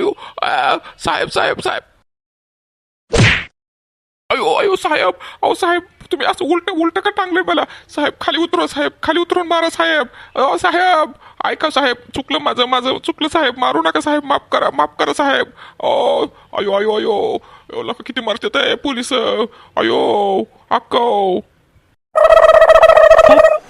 अयो साहेब साहेब साहेब. अयो अयो साहेब. अहो साहेब तुम्ही असं उलट उलट का टांगले मला? साहेब खाली उतरू साहेब. खाली उतरून मारा साहेब. अहो साहेब. ऐका साहेब. चुकलं माझं माझं. चुकलं साहेब. मारू नका साहेब. माफ करा माफ करा साहेब. अ अयो अयो अयो. लोक किती मारतात आहे पोलीस. अयो अक्को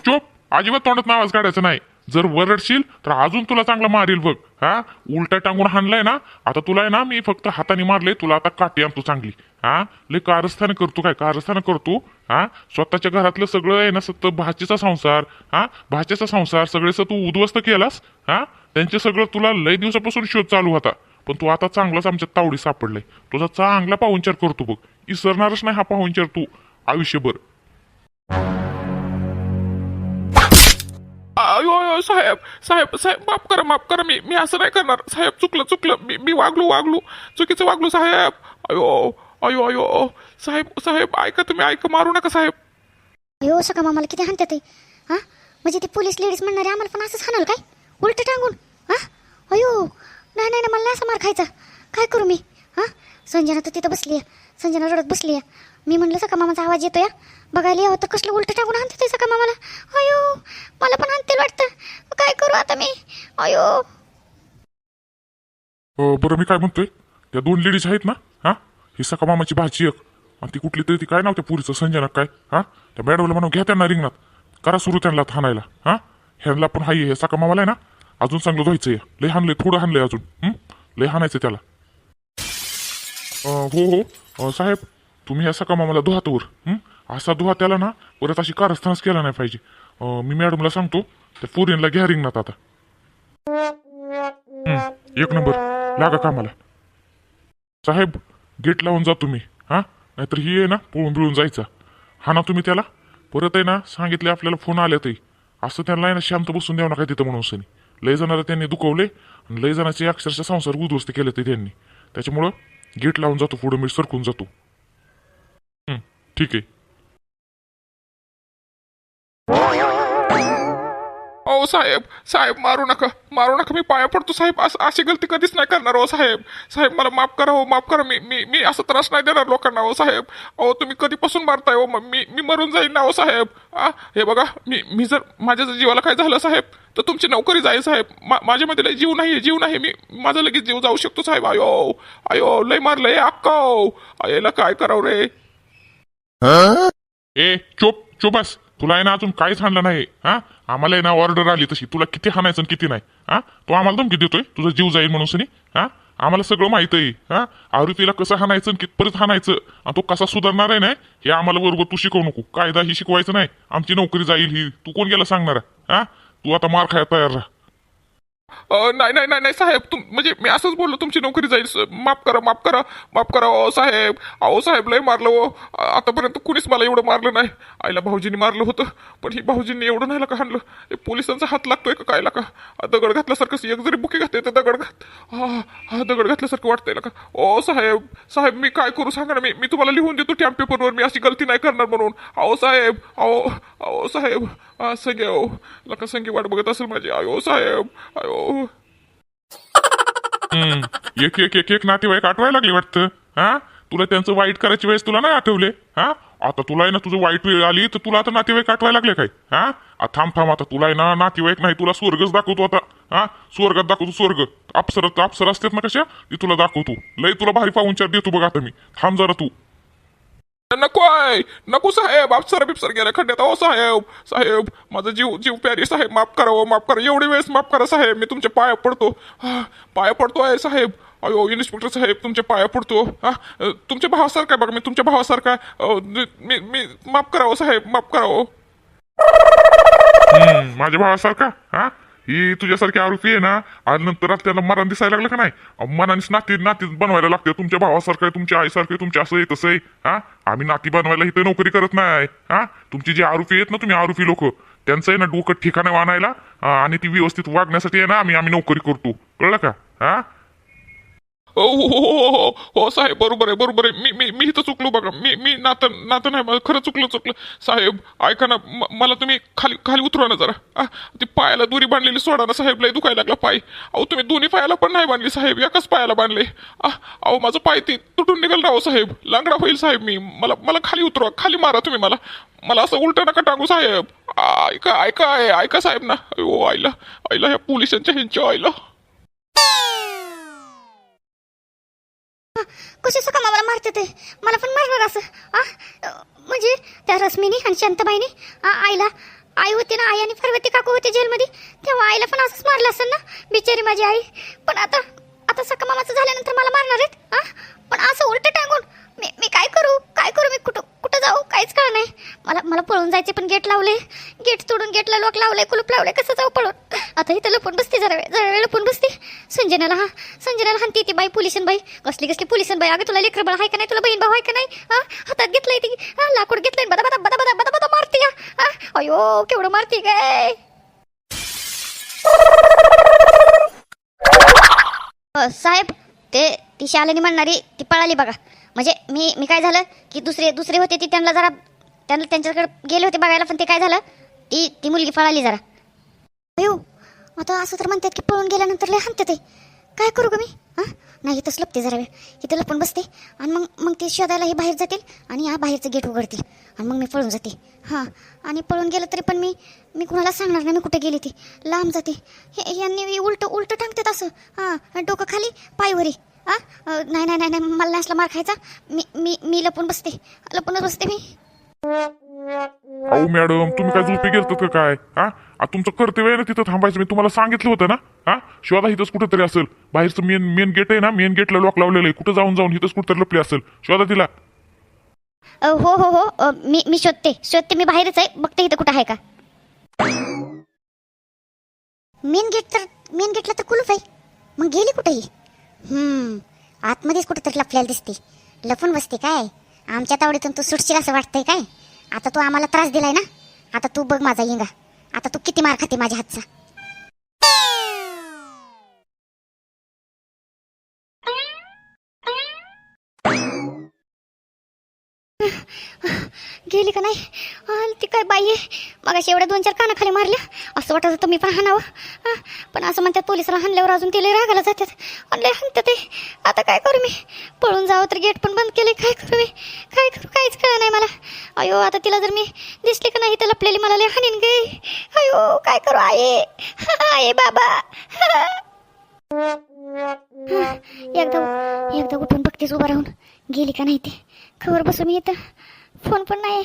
चुप अजिबात तोंडात आवाज काढायचा नाही. जर वरडशील तर अजून तुला चांगला मारील बघ. हा? उलटा टांगून हाणलाय ना आता तुला आहे ना मी फक्त हाताने मारले तुला आता काठी आणतो चांगली. हा? लय कारस्थान करतो काय कारस्थान करतो हा? स्वतःच्या घरातलं सगळं आहे ना सत भाचीचा संसार. हा? भाच्याचा संसार सगळे तू उद्ध्वस्त केलास हा? त्यांचे सगळं तुला लय दिवसापासून शोध चालू होता. पण तू आता चांगलाच आमच्या तावडी सापडलाय. तुझा चांगला पाहुणचार करतो बघ. इसरणारच नाही हा पाहुणचार तू आयुष्यभर. अयो अयो साहेब साहेब साहेब माफ करा माफ करा मी मी असं नाही करणार. साहेब चुकलं चुकलं. मी मी वागलो वागलो. चुकीचं वागलो साहेब. अयो अयो अयो. साहेब साहेब ऐका तुम्ही ऐका मारू नका साहेब. अयो सका मामाला किती हाणतात हा? म्हणजे ते पोलीस लेडीज म्हणणारे आम्हाला पण असंच हाणाल काय? उलट टांगून. हा? अयो नाही नाही नाही, मला नाही असं मार खायचा. काय करू मी? हा? संजना तर तिथं बसली आहे संजना रडत बसली आहे. मी म्हणलं सका मामाचा आवाज या बघायला यावं तर कसलं उलट टांगून ते सका मामाला? अयो मला पण आणते वाटतं. काय करू आता मी? अयो. अ, बरं मी काय म्हणतोय? त्या दोन लेडीज आहेत ना हा? ही सका मामाची भाची एक. आणि ती कुठली तरी ती काय नाव त्या पुरीचं? संजना काय? हा? त्या मॅडमला म्हणून घ्या त्यांना रिंगणात. करा सुरू त्यांना ठाणायला हा? ह्यांना पण हाई हे सका मामाला आहे ना? अजून चांगलं व्हायचंय. लय हाणलंय थोडं हाणलंय अजून. हं? लय हाणायचं त्याला. हो हो. साहेब तुम्ही असा का मामाला धुहातवर हं? असा दुहा त्याला ना परत अशी कारस्थानच केला नाही पाहिजे. अ, मी मॅडमला सांगतो त्या पोरींला घ्या रिंगणात आता. हं, एक नंबर लागा कामाला. साहेब गेट लावून जा तुम्ही हा? नाहीतर ही आहे ना पळून बिळून जायचा. हा ना तुम्ही त्याला? परत आहे ना सांगितले आपल्याला फोन आले तरी असं त्यांना आहे ना शांत बसून द्यावं नका तिथं म्हणून सनी. लय जणाला त्यांनी दुखवले आणि लय जणाचे अक्षरशः संसार उद्ध्वस्त केले ते त्यांनी. त्याच्यामुळं गेट लावून जातो पुढं मी सरकून जातो. ठीक आहे. ओ साहेब साहेब मारू नका मारू नका मी पाया पडतो साहेब असं अशी गलती कधीच नाही करणार हो साहेब. साहेब मला माफ करा हो माफ करा मी मी मी असं त्रास नाही देणार लोकांना हो साहेब. अहो तुम्ही कधीपासून मारताय हो म- मी मी मरून जाईन ना हो साहेब. आ हे बघा मी मी जर माझ्या जर जीवाला काय झालं साहेब तर तुमची नोकरी जाईल साहेब. मा माझ्यामध्ये लय जीव नाही जीव नाही मी माझा लगेच जीव जाऊ शकतो साहेब. अयो अयो लय मारलंय अक्काओ याला काय करावं रे? ए चुप चुप बस. तुला आहे ना अजून काहीच हाणलं नाही हा? आम्हाला आहे ना ऑर्डर आली तशी. तुला किती हाणायचं आणि किती नाही. हा? तो आम्हाला धमकी देतोय. तुझा जीव जाईल म्हणून सनी. हा? आम्हाला सगळं माहीत आहे. हा? आरुतीला कसं हाणायचं आणि कितपर्यंत हाणायचं आणि तो कसा सुधारणार आहे ना हे आम्हाला बरोबर तू शिकवू नको. कायदा ही शिकवायचं नाही. आमची नोकरी जाईल ही. तू कोण गेला सांगणार? हा? तू आता मार खायला तयार राहा. अ, नाही नाही नाही नाही साहेब तुम म्हणजे मी असंच बोललो तुमची नोकरी जाईल स- माफ करा माफ करा माफ करा ओ साहेब अहो साहेब लय मारलं ओ आ- आतापर्यंत कुणीच मला एवढं मारलं नाही. आईला भाऊजींनी मारलं होतं पण ही भाऊजींनी एवढं नाही का हाणलं. हे पोलिसांचा हात लागतोय का काय का आ, दगड घातल्यासारखं एक जरी बुके घातले तर दगड घात हा हा दगड घातल्यासारखं वाटतंय का ओ साहेब साहेब मी काय करू सांगा ना मी मी तुम्हाला लिहून देतो टॅम्प पेपरवर मी अशी गलती नाही करणार म्हणून. अहो साहेब अहो अहो साहेब हा संगे अहो लका संगे वाट बघत असेल माझी. अयो साहेब अयो हम्म. एक एक एक एक नातेवाईक आठवायला लागले वाटतं. हा? तुला त्यांचं वाईट करायची वेळेस तुला नाही आठवले? हा? आता तुला आहे ना तुझं वाईट वेळ आली तर तुला आता नातेवाईक आठवायला लागले काय? हा? आ, थांब थांब आता तुला आहे ना नातेवाईक नाही तुला स्वर्गच दाखवतो आता. हा? स्वर्गात दाखवतो स्वर्ग. अप्सर अप्सर असतात ना कशा? ती तुला दाखवतो. लय तुला भारी पाहुणचार देतो बघ आता मी. थांब जरा तू. नको आहे नको साहेब अप्सर बिप्सर गेल्या खड्ड्यात. हो साहेब साहेब माझा जीव जीव प्यारी साहेब माफ करा हो, माफ करा. एवढी वेळेस माफ करा साहेब मी तुमच्या पाया पडतो. हा, पाया पडतो आहे साहेब. अयो इन्स्पेक्टर साहेब तुमच्या पाया पडतो. हा तुमच्या भावासारखा आहे बघा मी तुमच्या भावासारखा मी मी माफ करावं हो, साहेब माफ करावं हो. माझ्या भावासारखा? हा? ही तुझ्यासारखी आरोपी आहे ना आणि नंतर त्याला मरण दिसायला लागलं का नाही? अहो, मनानेच नाती नाती बनवायला लागते. तुमच्या भावासारखं आहे तुमच्या आईसारखं आहे तुमच्या असं आहे तसं आहे. हा? आम्ही नाती बनवायला इथे नोकरी करत नाही. हा? तुमची जी आरोपी आहेत ना तुम्ही आरोपी लोक त्यांचं आहे ना डोकं ठिकाणं आणायला आणि ती व्यवस्थित वागण्यासाठी आहे ना आम्ही आम्ही नोकरी करतो. कळलं का? हा? हो, हो हो हो हो हो साहेब बरोबर आहे बरोबर आहे. मी मी मी इथं चुकलो बघा. मी मी नातं नातं नाही मला खरं चुकलं चुकलं. साहेब ऐका ना मला तुम्ही खाली खाली उतरवा ना जरा. आ, ती पायाला दुरी बांधलेली सोडा ना साहेब लय दुखायला लागला पाय. अहो तुम्ही दोन्ही पायाला पण नाही बांधली साहेब. एकाच पायाला बांधले. अहो माझं पाय ते तुटून निघाल राहो साहेब. लांगडा होईल साहेब मी. मला मला खाली उतरवा खाली मारा तुम्ही मला. मला असं उलट नका टाकू साहेब. ऐका ऐका ऐका साहेब ना. ओ आईला आईला ह्या पोलिसांच्या ह्यांच्या आईला. कशी सका मला मारते ते? मला पण मारणार असं आ? म्हणजे त्या रश्मीनी आणि शांताबाईनी आईला आई होती ना आई आणि पार्वती काकू होते जेलमध्ये तेव्हा आईला पण असंच मारलं असेल ना? बिचारी माझी आई. पण आता आता सका मामाचं झाल्यानंतर मला मारणार आहेत आ? पण असं उलट टांगून मी मी काय करू? काय करू मी? कुठं कुठं जाऊ? काहीच कळ नाही. मला मला पळून जायचे पण गेट लावले. गेट तोडून गेटला लॉक लावले कुलूप लावले कसं जाऊ पळून? आता इथं लपून बसते जरा वेळ जरा वेळ लपून बसते. संजनाला हा संजनाला हानती ती बाई पोलिसन बाई. कसली कसली पोलिसन बाई? अगं तुला लेकर बाळ आहे का नाही? तुला बहीण भाऊ आहे का नाही? हा? हातात घेतलंय ती. हा लाकूड घेतलंय बदा बदा बदा बदा बदा बदा मारते हा. अयो केवढं मारते काय साहेब ते ती शालेनी म्हणणारी ती पळाली बघा. म्हणजे मी मी काय झालं? की दुसरे दुसरे होते ती त्यांना जरा त्यांना त्यांच्याकडे गेले होते बघायला पण ते काय झालं? ती ती मुलगी पळाली जरा. अयो आता असं तर म्हणतात की पळून गेल्यानंतर लय हानते ते. काय करू ग मी? हां? नाही इथंच लपते जरा वेळ. इथं लपून बसते. आणि मग मग ते शोधायला हे बाहेर जातील आणि हा बाहेरचं गेट उघडतील. आणि मग मी पळून जाते. हां. आणि पळून गेलं तरी पण मी मी कुणाला सांगणार नाही मी कुठे गेली ती. लांब जाते. हे यांनी उलट उलटं टाकतात असं. हां. डोकं खाली पायवरी. हां? नाही नाही नाही नाही. मला नसला मार खायचा. मी मी मी लपून बसते. लपूनच बसते मी. अहो मॅडम तुम्ही काय झोपी गेलतात का काय? हा? आ, तुमचं कर्तव्य आहे ना तिथं थांबायचं. मी तुम्हाला सांगितलं होतं ना? हा? शोधा इथंच कुठेतरी असेल. बाहेरचं मेन मेन गेट आहे ना? मेन गेटला लॉक लावलेलं आहे. कुठं जाऊन जाऊन इथंच कुठेतरी लपली असेल. शोधा तिला. अ, हो हो हो. अ, मी मी शोधते. शोधते मी बाहेरच आहे. बघते इथं कुठं आहे का. मेन गेट तर मेन गेटला तर कुलूप आहे. मग गेली कुठे ही? हम्म. आतमध्येच कुठेतरी लपल्याला दिसते. लपून बसते काय? आमच्या तावडीतून तू सुटशील असं वाटतंय काय? आता तू आम्हाला त्रास दिलाय ना? आता तू बघ माझा येंगा आता तू किती मार खाते माझ्या हातचा. गेली का नाही? आल ती काय बाई आहे? मगाशी एवढ्या दोन चार कानाखाली मारल्या. असं वाटत होतं मी पण हाणावं. पण असं म्हणतात पोलिसाला हाणल्यावर अजून तिला रागायला जातात. आणि हाणतात ते. आता काय करू मी? पळून जावं तर गेट पण बंद केले काय करू मी? काय करू? काहीच कळ नाही मला. अयो आता तिला जर मी दिसली का नाही तर लपलेली मला लय हाणीन गे. अयो काय करू? आहे. आहे बाबा. एकदा एकदा उठून बघतेच उभं राहून. गेली का नाही ते? खबर बसून मी येतं फोन पण नाही.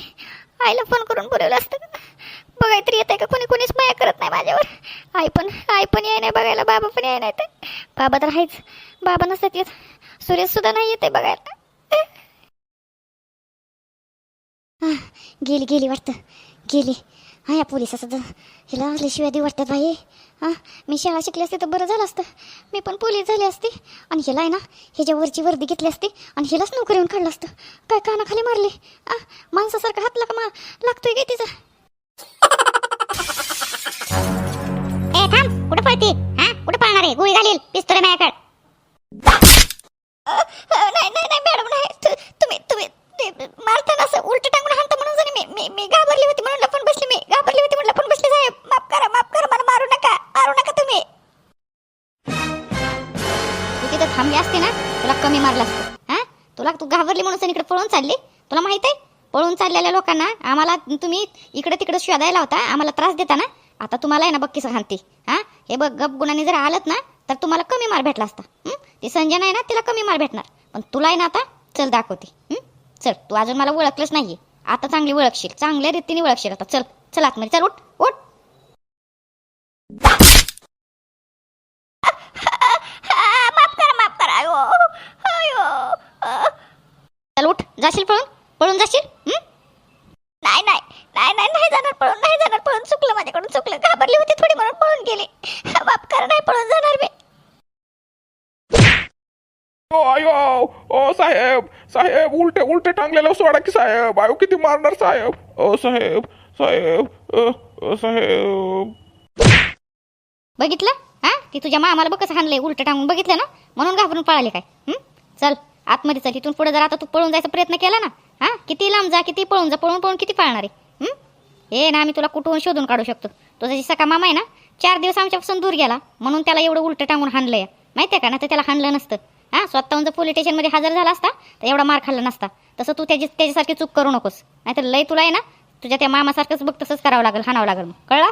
आईला फोन करून बोलवलं असतं का? बघाय तरी येत आहे का? कोणी कोणीच माया करत नाही माझ्यावर. आई पण आई पण याय नाही बघायला बाबा पण याय नाही तर बाबा तर आहेच. बाबा नसतात येत. सुरेश सुद्धा नाही येते बघायला. हा, गेली गेली वाटतं. गेली. हा या पोलिसाचं तर हिला आल्याशिवाय दे वाटतात बाई. हां मी शाळा शिकली असते तर बरं झालं असतं. मी पण पोलीस झाले असते. आणि हिला आहे ना ह्याच्या वरची वर्दी घेतली असती आणि हिलाच नोकरीहून काढलं असतं. काय कानाखाली मारले? आ माणसासारखा हात लागा मा लागतोय काय तिचा? ए थांब. कुठं पळते? हा? कुठं पळणार आहे? गोळी घालील. पिस्तोल माझ्याकडे. नाही नाही नाही मॅडम नाही. तुम्ही तुम्ही मारताना असं उलट टांगून हाणता मी मी घाबरली होती म्हणून लपून बसली मी. घाबरली होती म्हणून लपून बसली साहेब. माफ करा माफ करा मला मारू नका. मारू नका तुम्ही. तू तिथं थांबली असते ना तुला कमी मारलं असतं. हा? तुला तू घाबरली म्हणून सर इकडे पळून चालली. तुला माहीत आहे पळून चाललेल्या लोकांना आम्हाला तुम्ही इकडे तिकडे शोधायला होता आम्हाला त्रास देता ना? आता तुम्हाला आहे ना बक्कीस कसं हा? हे बघ गप गुणाने जर आलत ना तर तुम्हाला कमी मार भेटला असता. ती संजना आहे ना तिला कमी मार भेटणार. पण तुला आहे ना आता चल दाखवते. चल तू अजून मला ओळखलंच नाहीये. आता चांगली ओळखशील चांगल्या रीतीने ओळखशील आता. चल चल आतमध्ये चल उठ उठ. माफ करा माफ करा. अयो अयो. चल उठ. जाशील पळून? पळून जाशील? हं? नाही नाही नाही नाही नाही जाणार पळून नाही जाणार पळून. चुकलं माझ्याकडून चुकलं. घाबरली होती थोडी म्हणून पळून गेली. माफ करा नाही पळून जाणार मी. ओ आयो ओ साहेब साहेब उलटे उलटे टांगलेलं सोडा की साहेब. आयो किती मारणार साहेब? ओ साहेब साहेब अ, अ, साहेब. बघितलं? हा? ती तुझ्या मामाला बघ कसं हाणलंय उलट टांगून. बघितलं ना? म्हणून घाबरून पळाले काय? हं? चल आतमध्ये चल. इथून पुढे जर आता तू पळून जायचा प्रयत्न केला ना हा? किती लांब जा किती पळून जा पळून पळून किती पळणार आहे? हं? हे ना आम्ही तुला कुठून शोधून काढू शकतो? तो जी सका मामा आहे ना चार दिवस आमच्यापासून दूर गेला म्हणून त्याला एवढं उलट टांगून हाणलंय. माहितीये का? ना तर त्याला हाणलं नसतं. हा स्वतःहून जर पोलीस स्टेशनमध्ये हजर झाला असता तर एवढा मार खाल्ला नसता. तसं तू त्याची त्याच्यासारखी चूक करू नकोस. नाहीतर लय तुला आहे ना तुझ्या त्या मामासारखंच बघ तसंच करावं लागेल हाणावं लागेल. मग कळला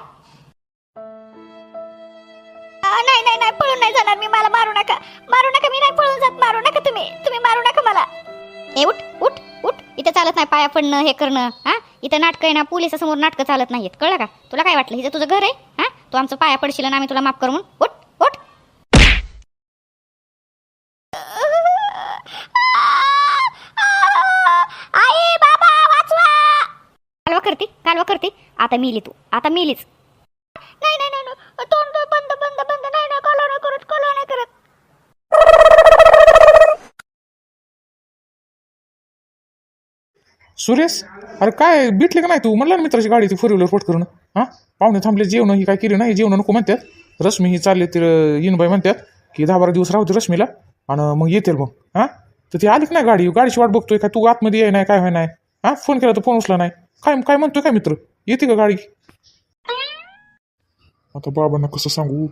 नाही नाही नाही पळून नाही जाणार मी. मला मारू नका. मारू नका मी नाही पळून जात. मारू नका तुम्ही. तुम्ही मारू नका मला. ए उठ उठ उठ. इथं चालत नाही पाया पडणं हे करणं हा? इथं नाटकं आहे ना पोलिसासमोर नाटकं चालत नाहीत कळलं का? तुला काय वाटलं? इथं तुझं घर आहे हा? तू आमचं पाया पडशील आणि आम्ही तुला माफ करू म्हणून. उठ उठ आई बाबा वाचवा कालवा करते कालवा करते आता मिली तू. आता मिलीच. नाही नाही नाही नाही. तोंड बंद बंद बंद. नाही नाही करत नाही करत. सुरेश अरे काय भेटले का नाही तू? म्हणला ना मित्राची गाडी ती फोर व्हीलर फोट करून. हां? पाहुणे थांबले जेवण ही काय केली नाही जेवण नको म्हणतात. रश्मी ही चालले ते येनबाई म्हणतात की दहा बारा दिवस राहू दे रश्मीला आणि मग येतील मग. हां? तर ती आलीच नाही गाडी. गाडीची वाट बघतोय काय तू आतमध्ये ये नाही काय व्हाय नाही. हां? फोन केला तर फोन उचला नाही. काय काय म्हणतोय काय मित्र? येते का गाडी? आता बाबांना कसं सांगू?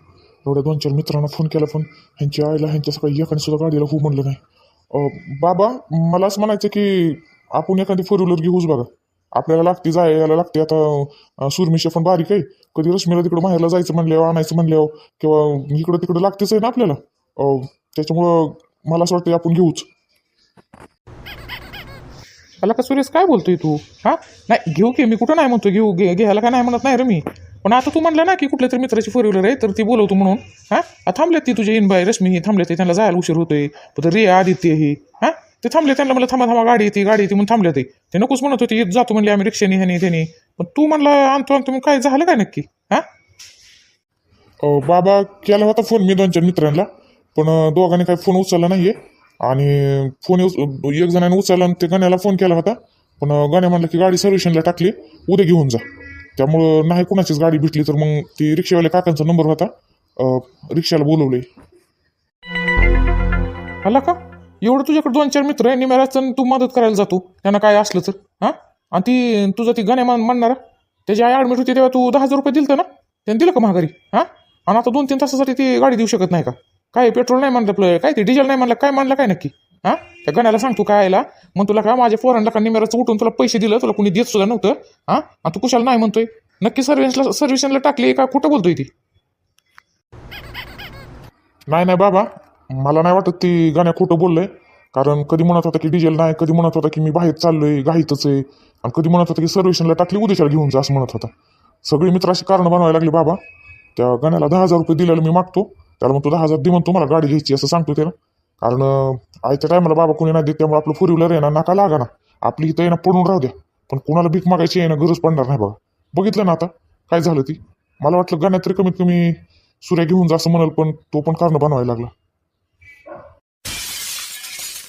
एवढ्या दोन चार मित्रांना फोन केला पण ह्यांची आईला ह्यांच्या सकाळी एकाने सुद्धा गाडीला हो म्हणलं नाही. अं, बाबा मला असं म्हणायचं की आपण एखादी फोर व्हीलर घेऊच बघा. आपल्याला लागते जाय यायला लागते. आता अं, सुरमिशा पण बारीक आहे. कधी रश्मीला तिकडं बाहेरला जायचं म्हणल्यावर आणायचं म्हणल्यावर किंवा इकडं तिकडं लागतेच आहे ना आपल्याला. अं, त्याच्यामुळं मला असं वाटतं आपण घेऊच. मला का सुरेश काय बोलतोय तू? हां? नाही घेऊ की मी कुठं नाही म्हणतो घेऊ घे घ्यायला काय नाही म्हणत नाही रे मी. पण आता तू म्हणलं ना की कुठल्या तरी मित्राची फोर व्हीलर आहे तर ती बोलवतो म्हणून. हां? थांबल्यात ती तुझे इनबाई रश्मी ही थांबले ते त्यांना जायला उशीर होतोय. पण रिया आदित्य ही हां? ते थांबले त्यांना मला थांबा थांबा गाडी येते गाडी येते म्हणून थांबले ते. ते नकोच म्हणत होते जातो म्हणले आम्ही रिक्षाने ह्याने त्याने पण तू म्हणला आणतो आणतो मग काय झालं काय नक्की? हां? बाबा केला होता फोन मी दोन चार मित्रांना पण दोघांनी काही फोन उचलला नाहीये. आणि फोन एक जणाने उचलला आणि ते गाण्याला फोन केला होता. पण अ, गाण्या म्हणलं की गाडी सर्व्हिसिंगला टाकली उद्या घेऊन जा. त्यामुळं नाही कुणाचीच गाडी भेटली तर मग ती रिक्षावाल्या काकांचा नंबर होता. रिक्षाला बोलवले. आला का? एवढं तुझ्याकडे दोन चार मित्र आहे निम्याला तू मदत करायला जातो त्यांना काय असलं तर हां? आणि ती तुझं ती गण्या मान म्हणणार त्याची आई ॲडमिट होती तेव्हा तू दहा हजार रुपये दिलतं ना? त्याने दिलं का महागारी? हां? आणि आता दोन तीन तासासाठी ती गाडी देऊ शकत नाही का? काय पेट्रोल नाही म्हणलं आपलं काय ते डिझेल नाही म्हणलं काय म्हणलं काय नक्की? हां? त्या गण्याला सांगतो काय आयला मग तुला का माझ्या फोरांना का निमेराचं उठून तुला पैसे दिलं तुला कुणी देत सुद्धा नव्हतं? हां? आणि तू कुशाला नाही म्हणतोय? नक्की सर्व्हिसला सर्व्हिसला टाकली का? कुठं बोलतोय ती? नाही नाही बाबा मला नाही वाटत ती गाण्या खोटं बोललंय. कारण कधी म्हणत होता की डिझेल नाही कधी म्हणत होता की मी बाहेर चाललोय घाईतच आहे. आणि कधी म्हणत होता की सर्व्हिसला टाकली उद्याच्याला घेऊन जा असं म्हणत होता. सगळी मित्राशी कारण बनवायला लागली बाबा. त्या गाण्याला दहा हजार रुपये दिलेलं मी मागतो. त्याला मग तुला दहा हजार दे म्हणतो मला गाडी घ्यायची असं सांगतो त्याला कारण आयच्या टायमाला बाबा कोणी नाही देत त्यामुळे आपलं फोर व्हीलर आहे ना नाका लागा ना. आपली इथं येणं ना पडून राहू द्या. पण कोणाला भीक मागायची आहे ना गरज पडणार नाही बघा बघितलं ना आता काय झालं ती. मला वाटलं गाण्यात तरी कमीत कमी सूर्या घेऊन जा असं म्हणाल पण तो पण कारण बनवायला लागला.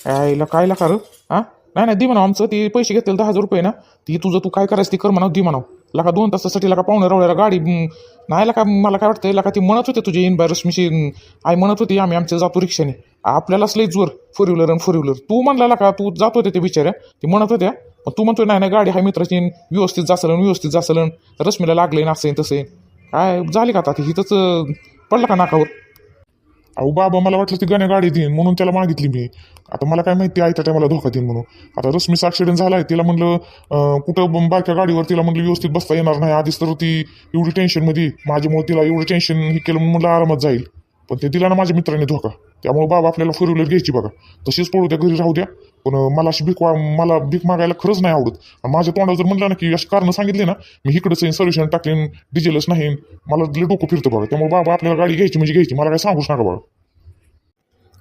आईला काय ला कर हा? नाही नाही दे म्हणा आमचं. ते पैसे घेतले दहा हजार रुपये ना. ती तुझं तू काय करायचं ती कर म्हणा दे म्हणाव. लका दोन तासासाठी लका पाहुणे रावळ्याला गाडी नाही लका मला काय वाटतं लका ती म्हणत होते तुझे इन रश्मीशी आई म्हणत होती आम्ही आमच्या जातो रिक्षाने. आपल्यालाच लई जोर फोर व्हीलर आणि फोर व्हीलर तू म्हणला का तू जात होते ते बिचाऱ्या. ती म्हणत होत्या पण तू म्हणतोय नाही नाही गाडी हा मित्राची व्यवस्थित जासलन व्यवस्थित जासलन रश्मीला लागले ना असं आहे, तसं आहे. काय झाली का आता ती? हिथंच पडलं का नाकावर? अहो बाबा मला वाटलं ती गाण्या गाडी देईन म्हणून त्याला मागितली मी. आता मला काय माहिती आहे त्या टायमाला धोका देईन म्हणून. आता रश्मीचा ॲक्सिडेंट झाला आहे तिला म्हणलं कुठं बारक्या गाडीवर तिला म्हणलं व्यवस्थित बसता येणार नाही. आधीच तर ती एवढी टेन्शनमध्ये माझ्यामुळे तिला एवढं टेन्शन हे केलं म्हणून म्हणलं आरामात जाईल. पण ते दिला ना माझ्या मित्राने धोका. त्यामुळे बाबा आपल्याला फोर व्हीलर घ्यायची बघा. तशीच पडू द्या घरी राहू द्या. पण मला अशी भीक वा- मला भीक मागायला खरंच नाही आवडत. माझ्या तोंडावर जर म्हणलं ना की अशी कारणं सांगितली ना मी इकडंच येईन सर्व्हिशन टाकलीन डिझेलच नाही मला लय डोकं फिरतं बघा. त्यामुळे बाबा आपल्याला गाडी घ्यायची म्हणजे घ्यायची. मला काय सांगूच नका बघा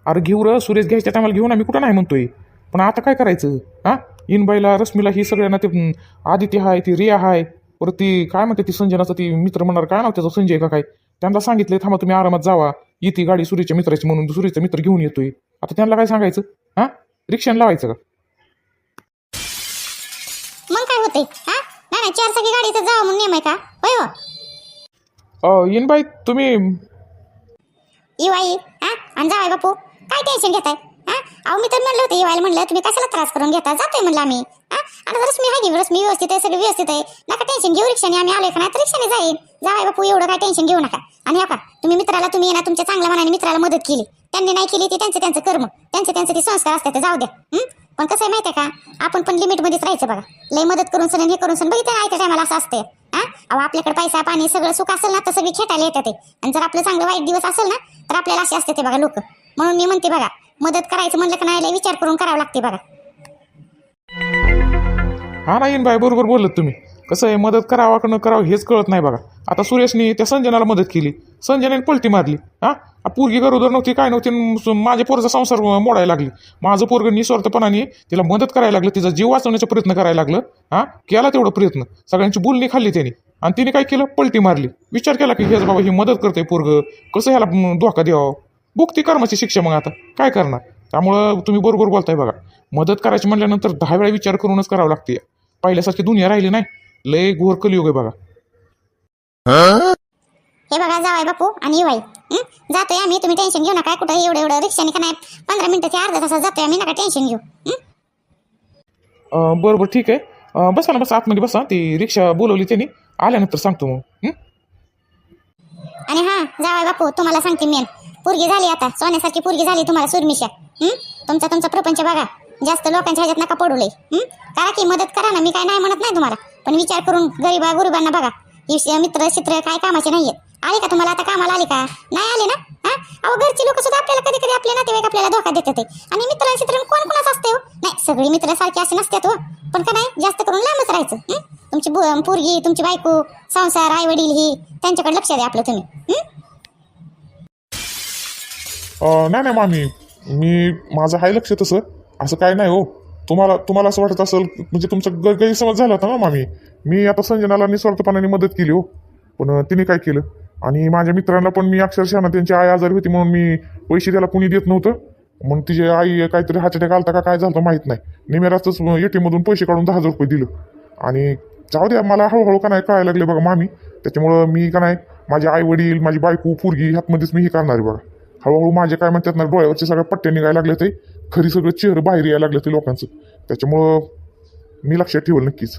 अरे घेऊ र सुरेश घ्यायच्या टायमाला घेऊ ना मी कुठं नाही म्हणतोय. पण आता काय करायचं? हां? इनबाईला रश्मीला ही सगळ्यांना ते आदित्य हाय ती रिया हाय. परत ती काय म्हणते ती संजनाचं ती मित्र म्हणणार काय नाव त्याचा? संजय का काय? त्यांना सांगितलं थांबा तुम्ही आरामात जावा. येते गाडी सुरीच्या मित्राची म्हणून सुरीचा मित्र घेऊन येतोय. आता त्यांना काय सांगायचं? हां? रिक्षाने लावायचं का? मग काय होते हा? नाही नाही चार चाकी गाडी इथे जावं म्हणून नेम आहे का? होय हो. अ, इनबाई तुम्ही युवाई हा? आणि जावाय बापू. काय टेन्शन घेताय? हा? अहो मी तर म्हणलं होतं युवायला म्हणलं तुम्ही कशाला त्रास करून घेता? जातोय म्हणलं आम्ही. हा आणि रश्मी आहे की? रश्मी व्यवस्थित आहे सगळी व्यवस्थित आहे. नका टेन्शन घेऊ रिक्षाने आम्ही आलोय का नाही? तर रिक्षाने जाईल जावाय बापू एवढं काय टेन्शन घेऊ नका. आणि हो का तुम्ही मित्राला तुम्ही ना तुमच्या चांगल्या मनाने मित्राला मदत केली. त्यांनी नाही केली ते त्यांचं त्यांचं कर्म. त्यांचे त्यांचे ते संस्कार असतात ते जाऊ द्या. पण कसं आहे माहिती आहे का? आपण पण लिमिटमध्येच राहायचं बघा. लय मदत करून सण हे करून सण बघितलं ना टायमाला असं असते हा? अहो आपल्याकडे पैसा पाणी सगळं सुख असेल ना तर सगळी खेटायला येतात ते. आणि जर आपलं चांगलं वाईट दिवस असेल ना तर आपल्याला असे असते ते बघा लोक. म्हणून मी म्हणते बघा मदत करायचं म्हणलं का नाही लय विचार करून करावं लागते बघा. हा नाही भाई बरोबर बोलत तुम्ही. कसं आहे मदत करावा का न करावं हेच कळत नाही बघा. आता सुरेशनी त्या संजनाला मदत केली. संजनाने पलटी मारली. हा? पोरगी गरोदर नव्हती काय नव्हती माझ्या पोरचा संसार मोडायला लागली. माझं पोरग निस्वार्थपणाने तिला मदत करायला लागलं तिचा जीव वाचवण्याचा प्रयत्न करायला लागलं. हा? केला तेवढा प्रयत्न. सगळ्यांची बोलणी खाल्ली त्यांनी. आणि तिने काय केलं? पलटी मारली. विचार केला की हेच बाबा ही मदत करते पोरग. कसं ह्याला धोका द्यावा? भुक्ती कर्माची शिक्षा मग आता. काय करणार? त्यामुळं तुम्ही बरोबर बोलताय बघा. मदत करायची म्हटल्यानंतर दहा वेळा विचार करूनच करावं लागते. पहिल्यासारखी दुनिया राहिली नाही. लय घोर कलियुग आहे बघा. हे बघा जावाय बापू आणि युवाई? जातोय आम्ही तुम्ही टेन्शन घेऊ नका. कुठं एवढं एवढं रिक्षाने का नाही. पंधरा मिनिटं ते अर्धा तासात जातोय आम्ही नका टेन्शन घेऊ. हं? अं, बरं बरं ठीक आहे. बसा ना बसा आतमध्ये बसा. ती रिक्षा बोलवली त्यांनी. आल्यानंतर सांगतो मग? आणि हा जावाय बापू तुम्हाला सांगते मेन पोरगी झाली आता. सोन्यासारखी पोरगी झाली तुम्हाला सुरमिशा? तुमचा तुमचा प्रपंच बघा. जास्त लोकांच्या ह्याच्यात नका पडू लय. करा की मदत करा ना. मी काय नाही म्हणत नाही तुम्हाला. पण विचार करून गरीबा गुरुबांना बघा. ही मित्र चित्र काय कामाचे नाहीये आले का तुम्हाला? आता कामाला आले का? नाही आले ना? हा? अहो घरची लोक सुद्धा आपल्याला कधी कधी आपले नातेवाईक आपल्याला धोका देतात ते. आणि मित्र चित्र कोण कोणाच असते हो? नाही सगळी मित्र सारखी असे नसतात हो. पण का नाही? जास्त करून लांबच राहायचं. तुमची पोरगी तुमची बायको संसार आई वडील ही त्यांच्याकडे लक्ष द्या आपलं तुम्ही. नाही नाही मामी. मी माझं आहे लक्ष तसं. असं काय नाही हो. तुम्हाला तुम्हाला असं वाटत असेल म्हणजे तुमचा ग गैरसमज झाला होता ना मामी. मी आता संजनाला निस्वार्थपणाने मदत केली हो. पण तिने काय केलं? आणि माझ्या मित्रांना पण मी अक्षरशः ना त्यांची आई आजारी होती म्हणून मी पैसे त्याला कुणी देत नव्हतं. मग तिची आई काहीतरी हार्ट आलता का काय झालं माहीत नाही. निमेरातच ए टी एममधून पैसे काढून दहा हजार रुपये दिलं. आणि जाऊ द्या मला हळूहळू का नाही कळायला लागले बघा मामी. त्याच्यामुळं मी का नाही माझे आई वडील माझी बायको पोरगी ह्यातमध्येच मी हे करणार आहे बघा. हळूहळू माझे काय म्हणतात ना डोळ्यावरचे सगळ्या पट्ट्या निघायला लागले ते खरी सगळं चेहरं बाहेर यायला लागलं ते लोकांचं. त्याच्यामुळं मी लक्षात ठेवलं नक्कीच.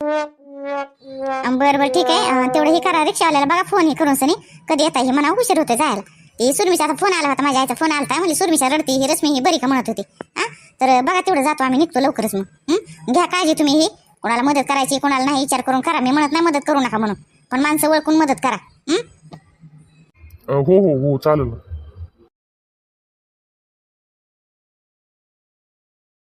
बरं बरं ठीक आहे. तेवढं हे करा रिक्षावाल्याला बघा फोन हे करून सनी. कधी येता हे म्हणा उशीर होते जायला. ते सुरमिशाचा फोन आला होता माझ्या आईचा फोन आला होता. म्हणजे सुरमीचा रडते ही रश्मी ही बरी का म्हणत होती. हा तर बघा तेवढं जातो आम्ही निघतो लवकरच मग. घ्या काळजी तुम्ही ही. कोणाला मदत करायची कोणाला नाही विचार करून करा. मी म्हणत नाही मदत करू नका म्हणून. पण माणसं ओळखून मदत करा. हं? अं, हो हो हो चालेल